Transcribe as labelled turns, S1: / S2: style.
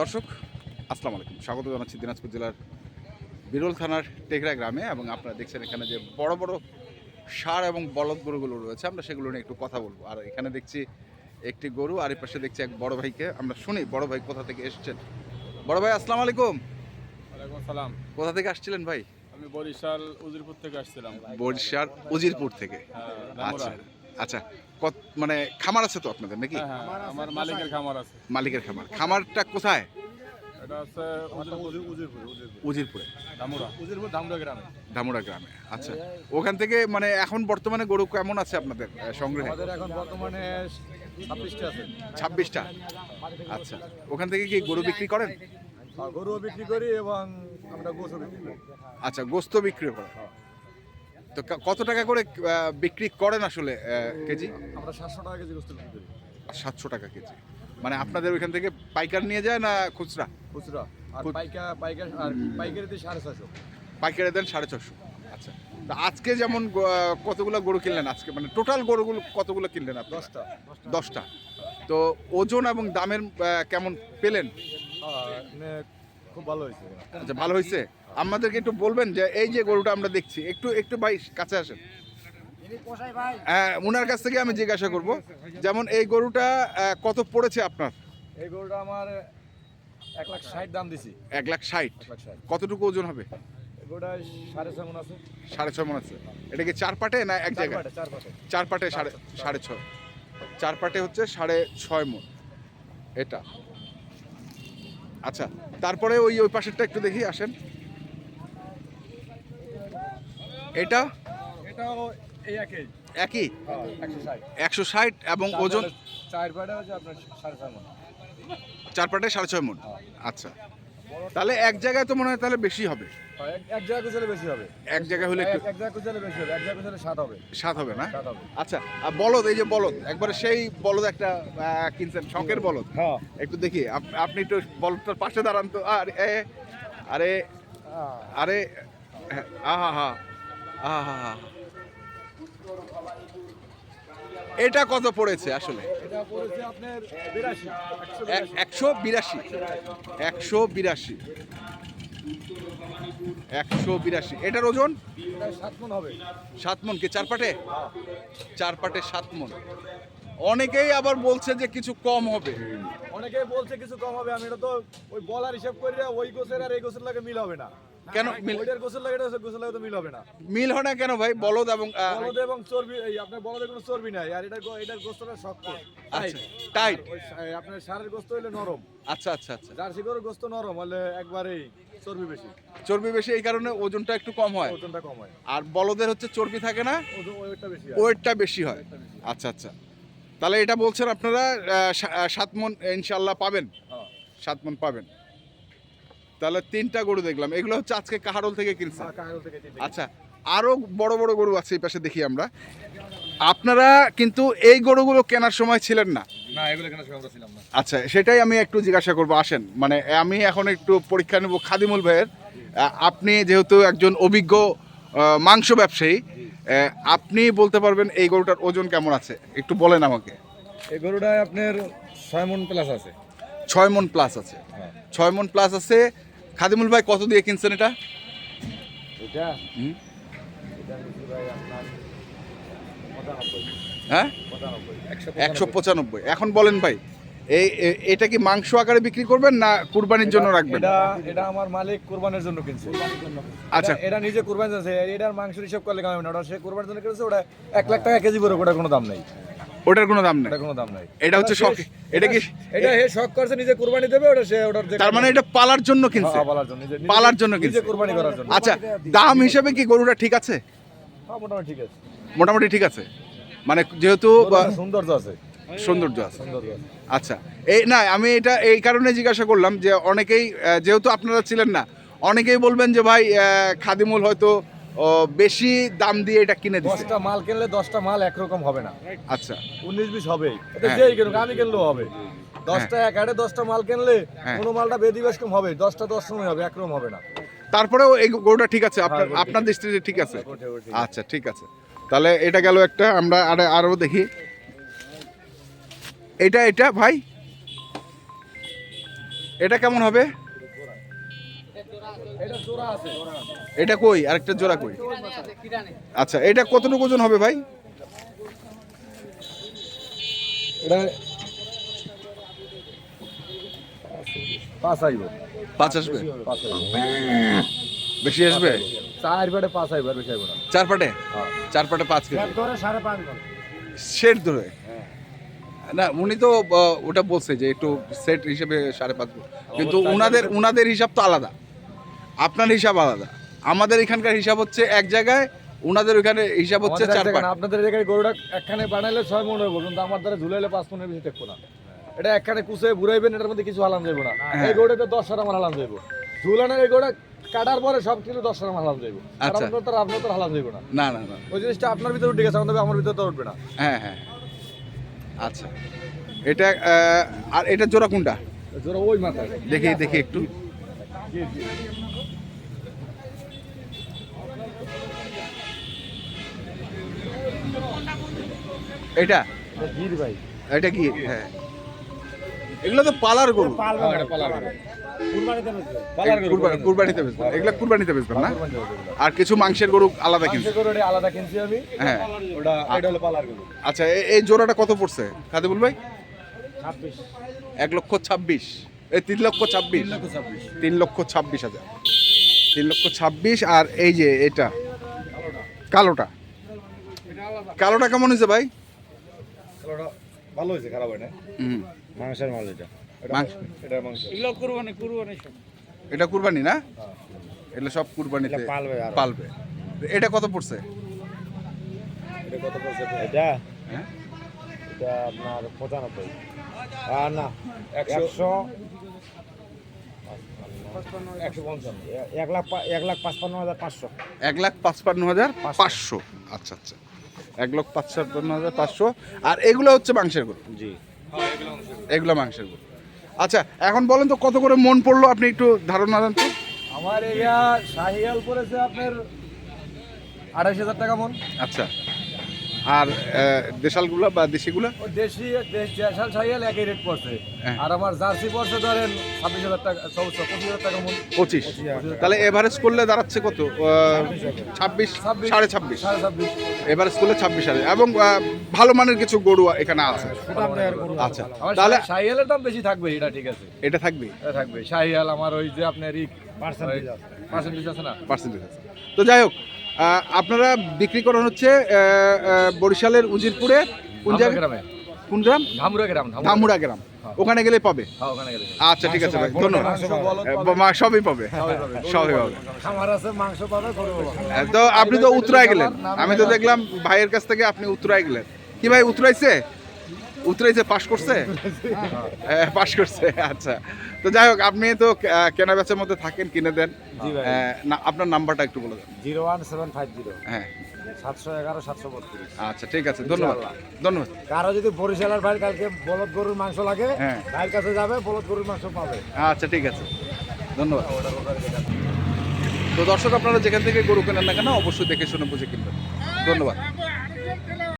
S1: দর্শক আসসালামু আলাইকুম। স্বাগত জানাচ্ছি দিনাজপুর জেলার বিরল থানার টেকরা গ্রামে এবং আপনারা দেখছেন এখানে যে বড় বড় সার এবং বলদ গরুগুলো রয়েছে। আমরা সেগুলো নিয়ে একটু কথা বলব। আর এখানে দেখছি একটি গরু আর এই পাশে দেখছি এক বড় ভাইকে। আমরা শুনি বড় ভাই কোথা থেকে এসছেন? বড় ভাই আসসালামু আলাইকুম।
S2: ওয়ালাইকুম সালাম
S1: কোথা থেকে আসছিলেন ভাই?
S2: আমি বরিশাল উজিরপুর থেকে আসছিলাম।
S1: বরিশার উজিরপুর থেকে।
S2: হ্যাঁ,
S1: আচ্ছা। আচ্ছা কত মানে খামার আছে তো আপনাদের নাকি?
S2: হ্যাঁ, হ্যাঁ, আমার মালিকের খামার আছে।
S1: মালিকের খামার। খামারটা কোথায়?
S2: এটা হচ্ছে উজিরপুরে ধামুরা গ্রামে।
S1: আচ্ছা। ওখান থেকে মানে এখন বর্তমানে গরু কেমন আছে আপনাদের সংগ্রহে?
S2: এখন বর্তমানে ছাব্বিশটা আছে।
S1: ছাব্বিশটা? আচ্ছা। ওখান থেকে কি গরু বিক্রি করেন?
S2: গরুও বিক্রি করি এবং আমরা বিক্রি করি।
S1: আচ্ছা গোস্ত বিক্রি করেন। তো কত টাকা করে বিক্রি করেন আসলে কেজি?
S2: আমরা সাতশো টাকা কেজি গোস্ত বিক্রি করি।
S1: সাতশো টাকা কেজি। মানে আপনাদের ওইখান থেকে পাইকার নিয়ে যায় না খুচরা?
S2: খুচরা। আর
S1: খুচ-
S2: পাইকা পাইকার আর পাইকারি দিয়ে সাড়ে ছয়শো।
S1: পাইকারে দেন সাড়ে ছশো আচ্ছা। তা আজকে যেমন কতগুলো গরু কিনলেন আজকে? মানে টোটাল গরুগুলো কতগুলো কিনলেন আপনি?
S2: দশটা।
S1: দশটা। তো ওজন এবং দামের কেমন পেলেন?
S2: খুব ভালো হয়েছে।
S1: আচ্ছা ভালো হয়েছে? আমাদেরকে একটু বলবেন যে এই যে গরুটা আমরা দেখছি একটু একটু ভাই কাছে আসেন। হ্যাঁ ওনার কাছ থেকে আমি জিজ্ঞাসা করব। যেমন এই গরুটা কত পড়েছে আপনার?
S2: এই গরুটা আমার এক লাখ ষাট দাম দিছি।
S1: এক লাখ ষাট। কতটুকু ওজন হবে?
S2: এই গরুটা সাড়ে ছয় মন আছে।
S1: সাড়ে ছয় মন আছে। এটা কি চার পাটে না এক জায়গায়?
S2: চার পাটে।
S1: চার পাটে সাড়ে সাড়ে ছয়। চার পাটে হচ্ছে সাড়ে ছয় মন। এটা। আচ্ছা তারপরে ওই ওই পাশেরটা একটু দেখি আসেন। এটা?
S2: এটাও এই একই।
S1: একই?
S2: একশো ষাট।
S1: একশো ষাট এবং ওজন?
S2: চার পাটে সাড়ে ছয়
S1: চার পাটে সাড়ে ছয় মন। আচ্ছা। তাহলে এক জায়গায় তো মনে হয় তাহলে বেশি হবে।
S2: এক- এক জায়গা কুচালে বেশি হবে।
S1: এক জায়গায় হলে একটু
S2: এক এক জায়গা কুচালে বেশি হবে এক জায়গা কুচালে সাত হবে।
S1: সাত হবে না?
S2: সাত হবে।
S1: আচ্ছা আর বলদ এই যে বলদ একবারে সেই বলদ একটা কিনছেন শখের বলদ।
S2: হ্যাঁ।
S1: একটু দেখি আপ- আপনি একটু বলদটার পাশে দাঁড়ান তো। আরে এ, আরে আরে হ্যাঁ, আহা হা আহা হা। এটা কত পড়েছে আসলে?
S2: পড়েছে আপনার বিরাশি। একশো
S1: বিরাশি। একশো বিরাশি। একশো বিরাশি। এটার ওজন?
S2: সাত মন হবে।
S1: সাত মন কি? চার পাটে?
S2: হ্যাঁ।
S1: চার পাটে সাত মন। অনেকেই আবার বলছে যে কিছু কম হবে।
S2: অনেকে বলছে কিছু কম হবে। আমি এটা তো ওই বলার হিসাব করে ওই গোছের আর এই গোছের লাগে মিল হবে না।
S1: কেন
S2: ওইটার লাগে এটা লাগে তো মিল হবে না।
S1: মিল হয় না কেন ভাই? বলদ এবং
S2: বলদ এবং চর্বি এই আপনার বলদের কোনো চর্বি নাই আর এটার গো- এটার গোস্তটা শক্ত।
S1: আচ্ছা টাইট
S2: আপনার সারের গোস্ত হইলে নরম।
S1: আচ্ছা আচ্ছা আচ্ছা।
S2: জার্সি গরুর গোস্ত নরম হলে একবারেই চর্বি বেশি।
S1: চর্বি বেশি এই কারণে ওজনটা একটু কম হয়।
S2: ওজনটা কম হয়।
S1: আর বলদের হচ্ছে চর্বি থাকে না?
S2: ওয়েটটা বেশি হয়।
S1: ওয়েটটা বেশি হয়। আচ্ছা আচ্ছা। তাহলে এটা বলছেন আপনারা সাত মন ইনশাল্লাহ পাবেন।
S2: হ্যাঁ।
S1: সাত মন পাবেন। তাহলে তিনটা গরু দেখলাম। এগুলো হচ্ছে আজকে কাহারল থেকে
S2: হ্যাঁ, থেকে তিনটে।
S1: আচ্ছা আরও বড় বড় গরু আছে এই পাশে দেখি আমরা। আপনারা কিন্তু এই গরুগুলো কেনার সময় ছিলেন না? আচ্ছা সেটাই আমি একটু জিজ্ঞাসা করব আসেন। মানে আমি এখন একটু পরীক্ষা নেব খাদিমুল ভাইয়ের। আপনি যেহেতু একজন অভিজ্ঞ মাংস ব্যবসায়ী আপনি বলতে পারবেন এই গরুটার ওজন কেমন আছে? একটু বলেন আমাকে।
S2: এই গরুটা আপনার ছয় মন প্লাস আছে।
S1: ছয় মন প্লাস আছে।
S2: হ্যাঁ।
S1: ছয় মন প্লাস আছে খাদিমুল ভাই কত দিয়ে কিনছেন এটা? হ্যাঁ?
S2: একশো
S1: পঁচানব্বই। এখন বলেন ভাই এই এটা কি মাংস আকারে বিক্রি করবেন না কুরবানির জন্য রাখবেন?
S2: এটা এটা আমার মালিক কুরবানির জন্য কিনছে।
S1: আচ্ছা।
S2: এটা- নিজে কুরবানি আছে এটার মাংস হিসাব করলে কেমন হবে না? ওটা সে কুরবানির জন্য কিনেছে ওটা এক লাখ টাকা কেজি পড়ে ওটার কোনো দাম নেই।
S1: ওটার কোনো দাম নেই।
S2: কোনো দাম নাই।
S1: এটা হচ্ছে শখ এটা কি
S2: এটা হে শখ করছে নিজে কুরবানি দেবে ওটা সে ওটার
S1: তার মানে এটা পালার জন্য কিনছে।
S2: হ্যাঁ, পালার জন্য
S1: পালার জন্য কিনছে।
S2: কুরবানি করার জন্য।
S1: আচ্ছা দাম হিসেবে কি গরুটা ঠিক আছে?
S2: হ্যাঁ মোটামুটি ঠিক আছে।
S1: মোটামুটি ঠিক আছে। মানে যেহেতু
S2: সৌন্দর্য আছে।
S1: সৌন্দর্য আছে। আচ্ছা এই না আমি এটা এই কারণে জিজ্ঞাসা করলাম যে অনেকেই যেহেতু আপনারা ছিলেন না অনেকেই বলবেন যে ভাই খাদিমুল হয়তো বেশি দাম দিয়ে এটা কিনে দিচ্ছে
S2: দশটা মাল কিনলে দশটা মাল একরকম হবে না।
S1: আচ্ছা।
S2: উনিশ বিশ এটা
S1: হ্যাঁ।
S2: যেই কিনুক আমি কিনলেও হবে। দশটা এক হাটে দশটা মাল কিনলে
S1: হ্যাঁ।
S2: কোনো মালটা বেদি বেশ কম হবে দশটা দশ সময় হবে একরকম হবে না।
S1: তারপরেও এই গরুটা ঠিক আছে? আপনার
S2: হ্যাঁ,
S1: আপনার দৃষ্টিতে ঠিক আছে। আচ্ছা ঠিক আছে। তাহলে এটা গেল একটা আমরা আর আরও দেখি। এটা এটা ভাই? এটা কেমন হবে?
S2: এটা
S1: কই? আরেকটা জোড়া কই? আচ্ছা এটা কতটুকু ওজন হবে ভাই?
S2: এটা পাঁচ
S1: পাঁচ আসবে? বেশি আসবে।
S2: চার পেটে পাঁচ বেশি না।
S1: চার পাটে?
S2: হ্যাঁ।
S1: চার পাটে পাঁচ কেজি।
S2: ধরে সাড়ে পাঁচ
S1: সেট ধরে? না উনি তো ওটা বলছে যে একটু সেট হিসেবে সাড়ে পাঁচ কিন্তু উনাদের উনাদের হিসাব তো আলাদা। আপনার হিসাব আলাদা। আমাদের এখানকার হিসাব হচ্ছে এক জায়গায় ওনাদের ওইখানে হিসাব হচ্ছে চার পাট।
S2: আপনাদের জায়গায় গরুটা একখানে বানাইলে ছয় মনে হইব কিন্তু আমার দ্বারা ঝুলাইলে পাঁচ মনের বেশি দেখব না। এটা একখানে কুচে ঘুরাইবেন এটার মধ্যে কিছু হালান যাইব না।
S1: হ্যাঁ।
S2: এই গরুটা দশ সারা আমার হালান যাইব। ঝুলানোর এই গরুটা কাটার পরে সব কিছু দশ আমার হালান যাইব।
S1: আচ্ছা।
S2: আপনার আপনার তো হালান যাইব না।
S1: না না না।
S2: ওই জিনিসটা আপনার ভিতরে উঠে গেছে আমাদের আমার ভিতরে তো উঠবে না।
S1: হ্যাঁ হ্যাঁ আচ্ছা। এটা আর এটা জোড়া কোনটা?
S2: জোরে ওই মাথায়।
S1: দেখি দেখি একটু। এটা?
S2: গির ভাই।
S1: এটা কি হ্যাঁ। এগুলো তো পালার গরু।
S2: গরু। গরু,
S1: কুরবানিতে বেচবেন এগুলো কুরবানিতে বেচবেন না। আর কিছু মাংসের গরু আলাদা কিনছে
S2: মাংসের আলাদা কিনছি আমি।
S1: হ্যাঁ।
S2: ওটা এটা হলো পালার গরু।
S1: আচ্ছা এই জোড়াটা কত পড়ছে খাদিবুল ভাই?
S2: ছাব্বিশ।
S1: এক লক্ষ ছাব্বিশ। এই তিন লক্ষ ছাব্বিশ।
S2: ছাব্বিশ।
S1: তিন লক্ষ ছাব্বিশ হাজার। তিন লক্ষ ছাব্বিশ আর এই যে এটা। কালোটা। কালোটা কেমন হয়েছে ভাই?
S2: ভালো হয়েছে খারাপ হয় না
S1: হুম।
S2: মাংসের মাল এটা। এটা
S1: মাংস
S2: এটা
S1: কুরবানি না? এগুলো সব কুরবানিতে
S2: পালবে আরও।
S1: পালবে। এটা কত পড়ছে?
S2: এটা কত পড়ছে? এটা?
S1: হ্যাঁ?
S2: এটা আপনার পঁচানব্বই। আর না একশো একশো পঞ্চান্ন। এক লাখ এক লাখ পাঁচপান্ন হাজার পাঁচশো।
S1: এক লাখ পাঁচপান্ন হাজার পাঁচশো। আচ্ছা আচ্ছা। এক লক্ষ পাঁচপান্ন হাজার পাঁচশো। আর এগুলো হচ্ছে মাংসের গরু
S2: জি।
S1: এগুলো মাংসের গরু আচ্ছা এখন বলেন তো কত করে মন পড়ল? আপনি একটু ধারণা দেন তো।
S2: আমার এরিয়া শাহিয়াল পড়েছে আপনার আড়াইশ হাজার টাকা মন।
S1: আচ্ছা। আর দেশালগুলো বা দেশিগুলো?
S2: দেশি দেশাল শাহিয়াল একই রেট পড়ছে।
S1: হ্যাঁ।
S2: আর আমার জার্সি পড়ছে ধরেন ছাব্বিশ হাজার টাকা চৌদ্দ পঁচিশ হাজার টাকা
S1: পঁচিশ। তাহলে এভারেজ করলে দাঁড়াচ্ছে কত? ছাব্বিশ
S2: ছাব্বিশ।
S1: সাড়ে ছাব্বিশ।
S2: সাড়ে ছাব্বিশ।
S1: এভারেজ করলে ছাব্বিশ হাজার। এবং ভালো মানের কিছু গরু এখানে আছে। আচ্ছা। তাহলে
S2: শাহিয়ালের দাম বেশি থাকবে এটা ঠিক আছে।
S1: এটা থাকবে?
S2: এটা থাকবে। শাহিয়াল আমার ওই যে আপনার পার্সেন্টেজ আছে। না?
S1: পার্সেন্টেজ আছে। তো যাই হোক আপনারা বিক্রি করেন হচ্ছে বরিশালের উজিরপুরে কোন জায়গায় কোন গ্রাম?
S2: ধামুরা গ্রাম ধামুরা
S1: গ্রাম। ওখানে গেলে পাবে?
S2: হ্যাঁ, ওখানে গেলে
S1: আচ্ছা ঠিক আছে ভাই ধন্যবাদ।
S2: পাবে।
S1: মা সবই পাবে।
S2: সবই পাবে।
S1: পাবে।
S2: পাবে পাবে
S1: তো আপনি তো উত্তরায় গেলেন। আমি তো দেখলাম ভাইয়ের কাছ থেকে আপনি উত্তরায় গেলেন। কি ভাই উত্তরাইছে উত্তরাইছে পাশ করছে? হ্যাঁ, পাশ করছে আচ্ছা। তো যাই হোক আপনি তো কেনা বেচার মধ্যে থাকেন কিনে দেন। না আপনার নাম্বারটা একটু বলে দেন।
S2: Zero one seven five zero.
S1: হ্যাঁ।
S2: সাতশো এগারো সাতশো বত্রিশ।
S1: আচ্ছা ঠিক আছে ধন্যবাদ। ধন্যবাদ।
S2: কারও যদি বরিশালের ভাই কালকে বলদ গরুর মাংস লাগে
S1: হ্যাঁ।
S2: ভাইয়ের কাছে যাবে বলদ গরুর মাংস পাবে।
S1: আচ্ছা ঠিক আছে। ধন্যবাদ। তো দর্শক আপনারা যেখান থেকে গরু কেনেন না কেন অবশ্যই দেখে শুনে বুঝে কিনবেন। ধন্যবাদ।